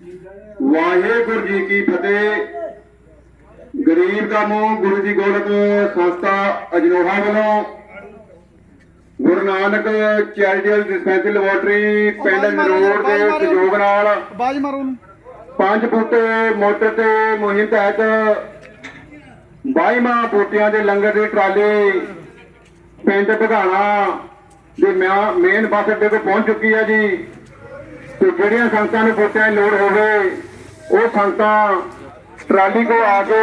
ਵਾਹਿਗੁਰੂ ਜੀ ਕੀ ਫਤਿਹ। ਗਰੀਬ ਕਾਮੋ ਗੁਰੂ ਦੀ ਗੋਲਕ ਸੰਸਥਾ ਅਜਨੋਹਾ ਵੱਲੋਂ Guru Nanak charitable dispensary laboratory ਪਿੰਡ ਨਰੋੜ ਦੇ ਸਹਿਯੋਗ ਨਾਲ ਬਾਜ ਮਾਰੋ ਪੰਜ ਬੂਟੇ ਮੋਟਰ ਤੇ ਮੁਹਿੰਮ ਤਹਿਤ ਬਾਈਮਾ ਬੂਟਿਆਂ ਦੇ ਲੰਗਰ ਦੀ ਟਰਾਲੀ ਪਿੰਡ ਭਗਾਣਾ ਦੇ ਮੇਨ ਬੱਸ ਅੱਡੇ ਤੇ ਪਹੁੰਚ ਚੁੱਕੀ ਹੈ ਜੀ। ਤੇ ਜਿਹੜੀਆਂ ਸੰਗਤਾਂ ਨੂੰ ਬੂਟਿਆਂ ਦੀ ਲੋੜ ਹੋਵੇ ਉਹ ਸੰਗਤਾਂ ਟਰਾਲੀ ਕੋ ਆ ਕੇ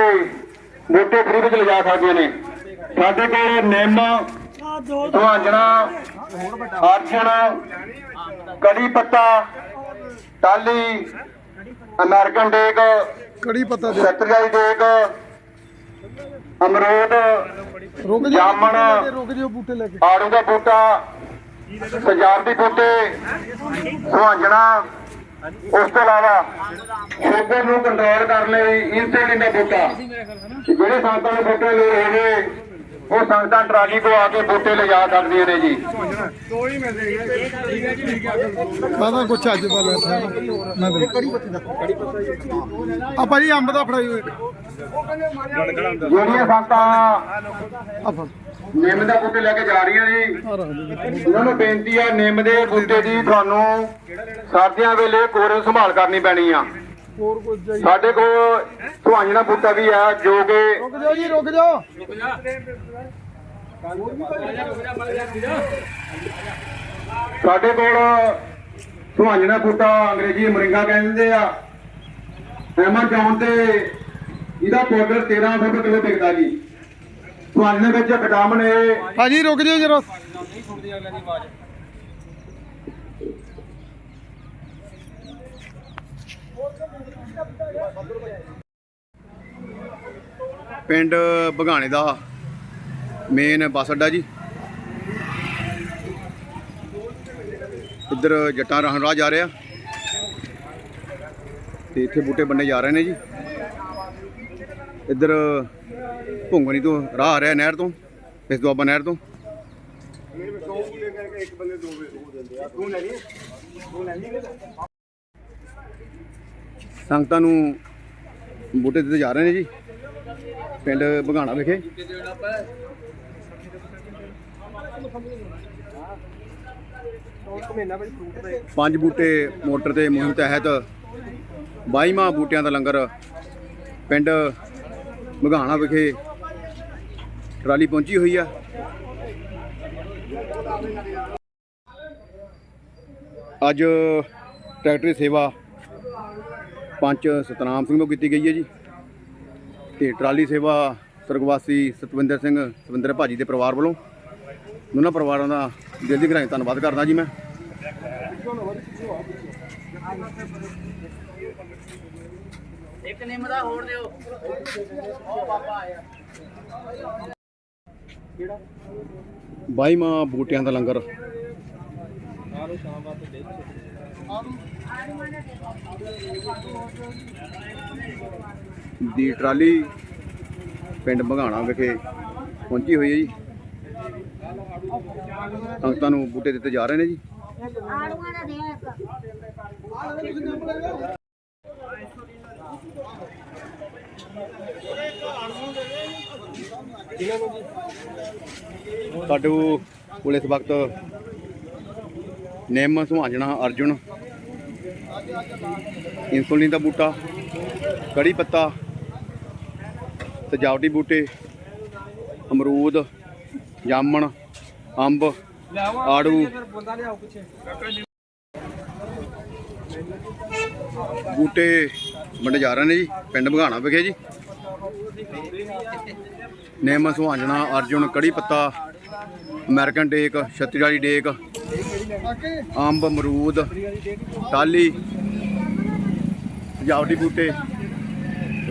ਬੂਟੇ ਫ੍ਰੀ ਵਿੱਚ ਲਿਜਾ ਸਕਦੀਆਂ ਨੇ ਸਾਡੇ ਕੋਲ ਨਿੰਮ ਸੁਹਾਂਜਣਾ ਅਰਜਨ ਕੜੀ ਪੱਤਾ ਟਾਲੀ ਅਮਰੀਕਨ ਡੇਕ ਕੜੀ ਪੱਤਾ ਦੇ ਸੱਤਰਜਾਈ ਡੇਕ ਅਮਰੂਦ ਰੁਕ ਜਾਮਣ। ਰੁਕ ਜਿਓ ਬੂਟੇ ਲੈ ਕੇ ਆੜੂ ਦਾ ਬੂਟਾ ਸਜਾਵਟੀ ਬੂਟੇ ਸੁਹਾਂਜਣਾ। ਉਸ ਤੋਂ ਇਲਾਵਾ ਸ਼ੂਗਰ ਨੂੰ ਕੰਟਰੋਲ ਕਰਨ ਲਈ ਇਨਸੂਲਿਨ ਦਾ ਬੂਟਾ ਜਿਹੜੇ ਸੰਗਤਾਂ ਨੂੰ ਬੂਟੇ ਲੋੜ ਹੋਵੇ ਉਹ ਸੰਗਤਾਂ ਟਰਾਲੀ ਕੋ ਆ ਕੇ ਬੂਟੇ ਲਿਜਾ ਸਕਦੀਆਂ ਨੇ ਜੀ। ਕਾਹਦਾ ਕੁਛ ਅੱਜ ਪਾ ਬੈਠਾ ਮੈਂ ਦੇ ਕੜੀ ਪੱਤੀ ਦਾ ਕੜੀ ਪੱਤਾ ਆ ਭਾਈ ਅੰਬ ਦਾ ਫੜਾਈ ਹੋਏ। ਜਿਹੜੀਆਂ ਸੰਗਤਾਂ ਨਿੰਮ ਦਾ ਬੂਟੇ ਲੈ ਕੇ ਜਾ ਰਹੀਆਂ ਆ ਦੇ ਉਹਨਾਂ ਨੂੰ ਬੇਨਤੀ ਆ ਨਿੰਮ ਦੇ ਬੂਟੇ ਦੀ ਤੁਹਾਨੂੰ ਸਰਦੀਆਂ ਵੇਲੇ ਕੋਰੇ ਸੰਭਾਲ ਕਰਨੀ ਪੈਣੀ ਆ। ਹੋਰ ਕੁਝ ਜਾਈ ਸਾਡੇ ਕੋਲ ਸੁਹਾਂਜਣਾ ਬੂਟਾ ਵੀ ਹੈ ਜੋ ਕਿ ਰੁਕ ਜਾਓ ਜੀ ਰੁਕ ਜਾਓ। ਸਾਡੇ ਕੋਲ ਸੁਹਾਂਜਣਾ ਬੂਟਾ ਅੰਗਰੇਜ਼ੀ ਮਰਿੰਗਾ ਕਹਿੰਦੇ ਆ। ਐਮਾਜ਼ੋਨ ਤੇ ਇਹਦਾ ਪਾਊਡਰ 1300 ਰੁਪਏ ਕਿਲੋ ਵਿਕਦਾ ਜੀ। ਸੁਹਾਂਜਣੇ ਵਿੱਚ ਵਿਟਾਮਿਨ ਏ ਭਾਜੀ ਰੁਕ ਜਾਓ ਜਰਾ। ਪਿੰਡ ਬਗਾਣੇ ਦਾ ਮੇਨ ਬੱਸ ਅੱਡਾ ਜੀ। ਇੱਧਰ ਜੱਟਾਂ ਰਾਹਨ ਰਾਹ ਜਾ ਰਿਹਾ। ਤੇ ਇੱਥੇ ਬੂਟੇ ਬੰਨੇ ਜਾ ਰਹੇ ਨੇ ਜੀ। ਇੱਧਰ ਭੁੰਗਣੀ ਤੋਂ ਰਾਹ ਆ ਰਿਹਾ ਨਹਿਰ ਤੋਂ, ਇਸ ਦੁਆਬਾ ਨਹਿਰ ਤੋਂ। ਸੰਗਤਾਂ ਨੂੰ ਬੂਟੇ ਦਿੱਤੇ ਜਾ ਰਹੇ ਨੇ ਜੀ, ਪਿੰਡ ਬਗਾਣਾ ਵਿਖੇ। ਪੰਜ ਬੂਟੇ ਮੋਟਰ ਤੇ ਮੁਹਿੰਮ ਤਹਿਤ 22ਵਾਂ ਬੂਟਿਆਂ ਦਾ ਲੰਗਰ ਪਿੰਡ ਬਗਾਣਾ ਵਿਖੇ ਟਰਾਲੀ ਪਹੁੰਚੀ ਹੋਈ ਆ। ਅੱਜ ਟਰੈਕਟਰੀ ਸੇਵਾ ਪੰਚ ਸਤਨਾਮ ਸਿੰਘ ਤੋਂ ਕੀਤੀ ਗਈ ਹੈ ਜੀ। ਤੇ ਟਰਾਲੀ ਸੇਵਾ ਸਰਗਵਾਸੀ ਸਤਵਿੰਦਰ ਸਿੰਘ, ਸਤਵਿੰਦਰ ਭਾਜੀ ਦੇ ਪਰਿਵਾਰ ਵੱਲੋਂ। ਉਹਨਾਂ ਪਰਿਵਾਰਾਂ ਦਾ ਦਿਲ ਦੀ ਗਹਿਰਾਈ ਧੰਨਵਾਦ ਕਰਦਾ ਜੀ ਮੈਂ। ਇੱਕ ਨਿੰਮ ਦਾ ਹੋਰ ਦਿਓ। ਉਹ ਪਾਪਾ ਆਇਆ। 22ਵਾਂ ਬੂਟਿਆਂ ਦਾ ਲੰਗਰ। ਦੀ ਟਰਾਲੀ ਪਿੰਡ ਬਗਾਣਾ ਵਿਖੇ ਪਹੁੰਚੀ ਹੋਈ ਹੈ ਜੀ। ਸੰਗਤਾਂ ਨੂੰ ਬੂਟੇ ਦਿੱਤੇ ਜਾ ਰਹੇ ਨੇ ਜੀ। ਆੜੂਆਂ ਦਾ ਦੇ ਇੱਕ ਸਾਡੇ ਕੋਲ ਇਸ ਵਕਤ ਨੇਮ ਸੁਹਾਜਣਾ ਅਰਜੁਨ। ਇਨਸੂਲਿਨ ਦਾ ਬੂਟਾ, ਕੜੀ ਪੱਤਾ, ਸਜਾਵਟੀ ਬੂਟੇ, ਅਮਰੂਦ, ਜਾਮਣ, ਅੰਬ, ਆੜੂ। ਬੂਟੇ ਵੰਡੇ ਜਾ ਰਹੇ ਨੇ ਜੀ, ਪਿੰਡ ਬਘਾਣਾ ਵਿਖੇ ਜੀ। ਨਿੰਮ ਸੁਹਾਜਣਾ ਅਰਜੁਨ, ਕੜੀ ਪੱਤਾ, ਅਮਰੀਕਨ ਡੇਕ, ਛੱਤੀਸਗੜ੍ਹੀ ਡੇਕ, ਅੰਬ, ਅਮਰੂਦ ਟਾਲੀ ਸਜਾਵਟੀ ਬੂਟੇ,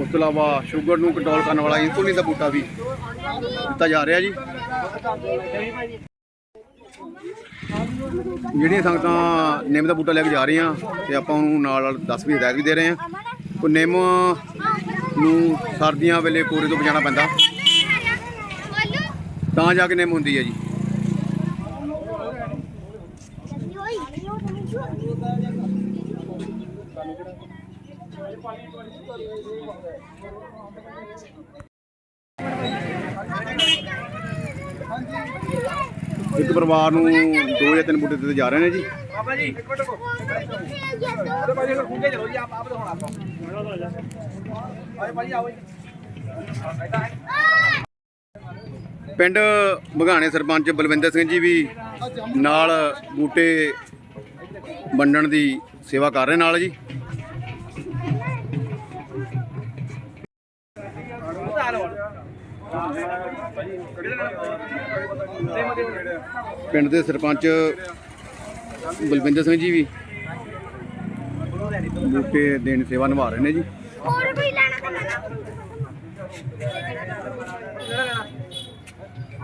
ਉਸ ਤੋਂ ਇਲਾਵਾ ਸ਼ੂਗਰ ਨੂੰ ਕੰਟਰੋਲ ਕਰਨ ਵਾਲਾ ਇਨਸੂਲਿਨ ਦਾ ਬੂਟਾ ਵੀ ਦਿੱਤਾ ਜਾ ਰਿਹਾ ਜੀ। ਜਿਹੜੀਆਂ ਸੰਗਤਾਂ ਨਿੰਮ ਦਾ ਬੂਟਾ ਲੈ ਕੇ ਜਾ ਰਹੀਆਂ ਤੇ ਆਪਾਂ ਉਹਨੂੰ ਨਾਲ ਨਾਲ ਦੱਸ ਵੀ ਹਦਾਇਤ ਵੀ ਦੇ ਰਹੇ ਹਾਂ। ਕੋ ਨਿੰਮ ਨੂੰ ਸਰਦੀਆਂ ਵੇਲੇ ਕੋਰੇ ਤੋਂ ਬਚਾਉਣਾ ਪੈਂਦਾ। ਤਾਂ ਜਾ ਕੇ ਨਿੰਮ ਹੁੰਦੀ ਹੈ ਜੀ। ਇੱਕ ਪਰਿਵਾਰ ਨੂੰ ਦੋ ਜਾਂ ਤਿੰਨ ਬੂਟੇ ਦਿੱਤੇ ਜਾ ਰਹੇ ਨੇ ਜੀ। ਬਾਬਾ ਜੀ, ਇੱਕ ਮਿੰਟ ਰੁਕੋ। ਅਰੇ ਭਾਜੀ ਫਿਰ ਖੁੰਗੇ ਚਲੋ ਜੀ, ਆਪ ਆਪ ਦਿਖਾਉਣਾ ਆਪਾਂ। ਅਰੇ ਭਾਜੀ ਆਓ ਜੀ। ਪਿੰਡ ਬਗਾਣੇ ਸਰਪੰਚ ਬਲਵਿੰਦਰ ਸਿੰਘ ਜੀ ਵੀ ਨਾਲ ਬੂਟੇ ਵੰਡਣ ਦੀ ਸੇਵਾ ਕਰ ਰਹੇ ਨਾਲ ਜੀ। ਪਿੰਡ ਦੇ ਸਰਪੰਚ ਬਲਵਿੰਦਰ ਸਿੰਘ ਜੀ ਵੀ ਬੂਟੇ ਦੇਣ ਸੇਵਾ ਨਿਭਾ ਰਹੇ ਨੇ ਜੀ। ਹੋਰ ਵੀ ਲੈਣਾ ਤਾਂ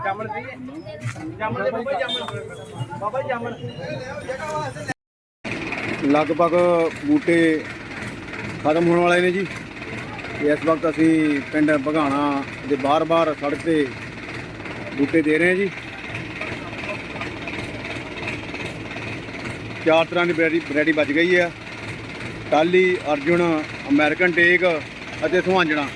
ਜਾਮਣ ਦੀ। ਜਾਮਣ ਦੇ ਬਾਬਾ ਜਾਮਣ। ਬਾਬਾ ਜਾਮਣ। ਲਗਭਗ ਬੂਟੇ ਖਤਮ ਹੋਣ ਵਾਲੇ ਨੇ ਜੀ। ਇਸ ਵਕਤ ਅਸੀਂ ਪਿੰਡ ਭਗਾਣਾ ਦੇ ਬਾਰ-ਬਾਰ ਸੜਕ ਤੇ ਬੂਟੇ ਦੇ ਰਹੇ ਹਾਂ ਜੀ। ਚਾਰ ਤਰ੍ਹਾਂ ਦੀ ਵੈਰਾਈਟੀ ਵੈਰਾਈਟੀ ਬਚ ਗਈ ਹੈ ਟਾਲੀ ਅਰਜੁਨ, ਅਮਰੀਕਨ ਟੇਕ ਅਤੇ ਸੁਹਾਂਜਣਾ।